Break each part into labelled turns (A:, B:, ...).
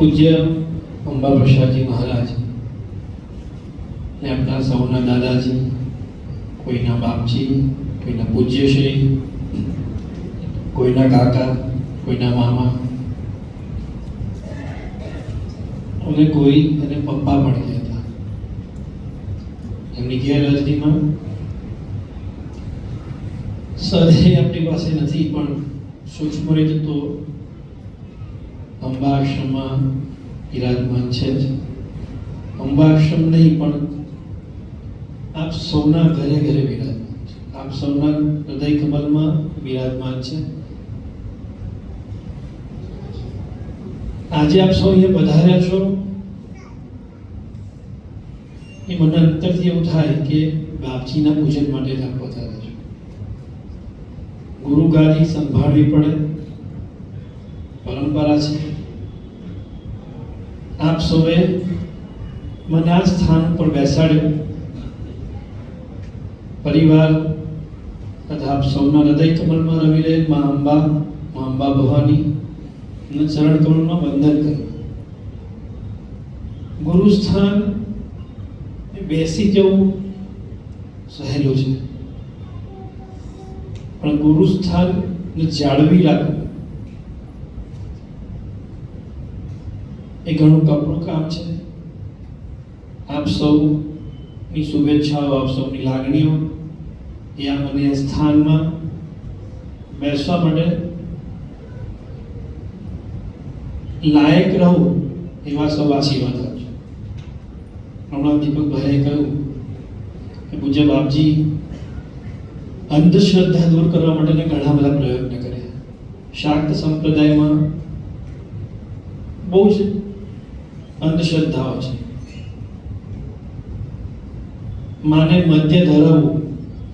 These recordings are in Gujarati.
A: પૂજ્ય અંબા પ્રસાદજી મહારાજ ને આપણા સૌના દાદાજી, કોઈના બાપજી, કોઈના પૂજ્યશ્રી, કોઈના કાકા, કોઈના મામા. અને કોઈ અને પપ્પા પણ કહેતા એમની ગેરહાજરીમાં સદય આપણી પાસે નથી, પણ સૂક્ષ્મ રીતે તો અંબા આશ્રમમાં બિરાજમાન છે જ. અંબા નહીં, પણ આપ સૌના ઘરે ઘરે બિરાજમાન છે. આપ સૌના હૃદય કમલમાં બિરાજમાન છે. આજે આપ સૌ અહીંયા પધાર્યા છો. એ મને અંતરથી એવું થાય કે બાપજીના પૂજન માટે જ આપ પધાર્યા છો. ગુરુ ગાદી સંભાળવી પડે. પરંપરા છે. આપ સૌએ મને આ સ્થાન પર બેસાડ્યો. પરિવાર, તથા આપ સૌના હૃદય કમલમાં રમી રહે, મા અંબા મા અંબા ભવાની ચરણ કમલમાં વંદન કર્યું ગુરુ સ્થાન એ બેસી જવું સહેલું છે. પણ ગુરુ સ્થાન જાળવી રાખવું એ ઘણું કપરું કામ છે. આપ સૌની શુભેચ્છાઓ, આપ સૌની લાગણીઓ. એ આ મને આ સ્થાનમાં બેસવા માટે લાયક રહું એવા સૌ આશીર્વાદ આપજો હમણાં દીપકભાઈએ કહ્યું કે પૂજ્ય બાપજી, અંધશ્રદ્ધા દૂર કરવા માટેના ઘણા બધા પ્રયત્ન કર્યા. શાક્ત સંપ્રદાયમાં બહુ જ અંધશ્રદ્ધાઓ છે. માને મધ્ય ધરાવવું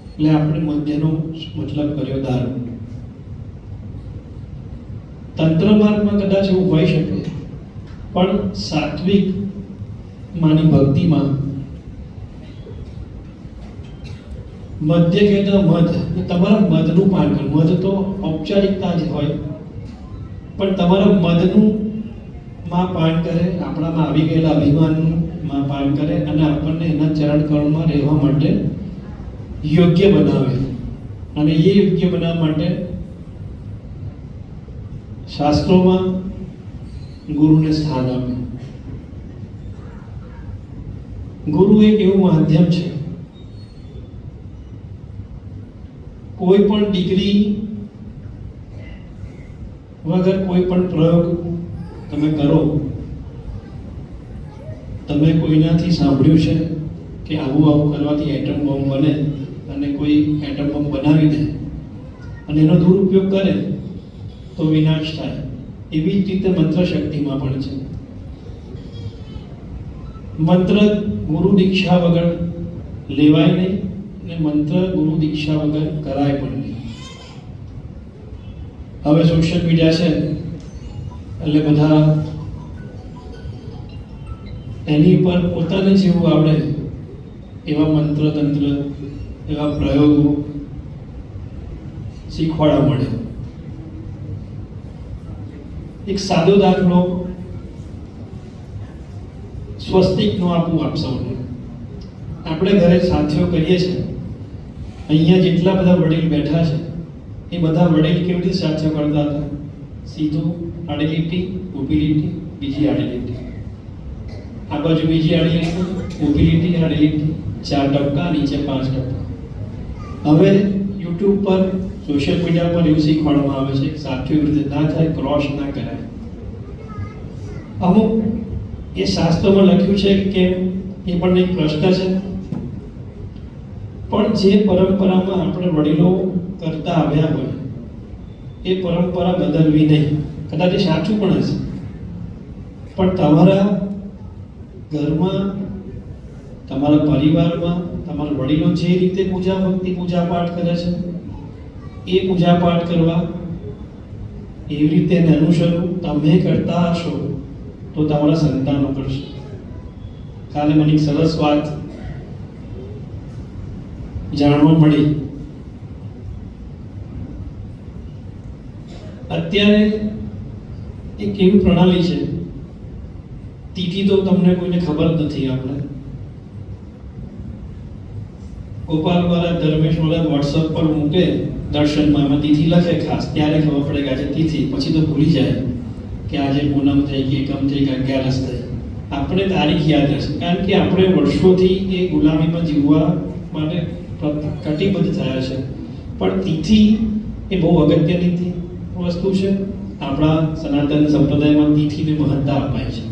A: એટલે આપણે મધ્યનો મતલબ કર્યો દારૂ. તંત્ર માર્ગમાં કદાચ એવું હોઈ શકે, પણ સાત્વિક માની ભક્તિમાં મધ્ય કહેતા મધ તમારા મધનું પાન મધ તો ઔપચારિકતા જ હોય, પણ તમારા મધનું માં પાન કરે, આપણામાં આવી ગયેલા અભિમાનનું માં પાન કરે અને આપણને એના ચરણ કળમાં રહેવા માટે યોગ્ય બનાવે. અને એ યોગ્ય બનાવવા માટે શાસ્ત્રોમાં ગુરુને સ્થાન આપે. ગુરુ એક એવું માધ્યમ છે. કોઈ પણ ડિગ્રી વગર કોઈ પણ પ્રયોગ તમે કરો. તમે કોઈનાથી સાંભળ્યું છે કે આવું આવું કરવાથી એટમ બોમ્બ બને અને કોઈ એટમ બોમ્બ બનાવી દે? અને એનો દુરુપયોગ કરે તો વિનાશ થાય. એવી જ રીતે મંત્ર શક્તિમાં પણ છે. મંત્ર ગુરુ દીક્ષા વગર લેવાય નહીં અને મંત્ર ગુરુ દીક્ષા વગર કરાય પણ નહીં. હવે સોશિયલ મીડિયા છે. એટલે બધા એની પર પોતાને જેવું આવડે એવા મંત્ર તંત્ર, એવા પ્રયોગો શીખવાડવા મળે. એક સાદો દાખલો સ્વસ્તિકનો આપું આપ સૌને. આપણે ઘરે સાથીઓ કરીએ છીએ. અહીંયા જેટલા બધા વડીલ બેઠા છે, એ બધા વડીલ કેવી રીતે સાથીઓ કરતા હતા? સીધું આડી લીટી ઊભી લીટી, બીજી આડી લીટી આ બાજુ બીજી આડી લીટી ઊભી લીટી આડી લીટી ચાર ટપકા, નીચે પાંચ ટપકા. હવે યુટ્યુબ પર, સોશિયલ મીડિયા પર એવું શીખવાડવામાં આવે છે સાચી રીતે ના થાય ક્રોસ ના કરાય. અમુક એ શાસ્ત્રોમાં લખ્યું છે કે એ પણ એક પ્રશ્ન છે. પણ જે પરંપરામાં આપણે વડીલો કરતા આવ્યા હોય એ પરંપરા બદલવી નહીં. કદાચ એ સાચું પણ હશે. પણ તમારા ઘરમાં, તમારા પરિવારમાં, તમારા વડીલો જે રીતે પૂજા ભક્તિ, પૂજા પાઠ કરે છે, એ પૂજા પાઠ કરવા એવી રીતે એને અનુસરવું તમે કરતા હશો તો તમારા સંતાનો કરશે. કાલે મને એક સરસ વાત જાણવા મળી. અત્યારે એક એવી પ્રણાલી છે? તિથિ તો તમને કોઈને ખબર નથી આપણે. ગોપાલ વાળા ધર્મેશ વાળા વોટ્સઅપ પર મૂકે દર્શનમાં એમાં તિથિ લખે ખાસ, ત્યારે ખબર પડે કે આજે તિથિ. પછી તો ભૂલી જાય કે આજે પૂનમ થઈ કે એકમ થઈ કે અગિયારસ થઈ. આપણે તારીખ યાદ રહેશે કારણ કે આપણે વર્ષોથી એ ગુલામીમાં જીવવા માટે કટિબદ્ધ થયા છે. પણ તિથિ એ બહુ અગત્યની તિ- વસ્તુ છે આપણા સનાતન સંપ્રદાયમાં તિથિને મહત્તા અપાય છે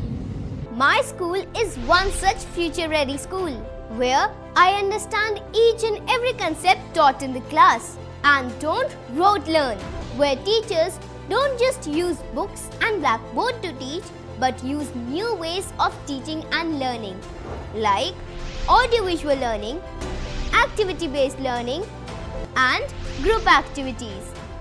B: My school is one such future ready school where I understand each and every concept taught in the class and don't rote learn, where teachers don't just use books and blackboard to teach but use new ways of teaching and learning like audiovisual learning, activity based learning, and group activities,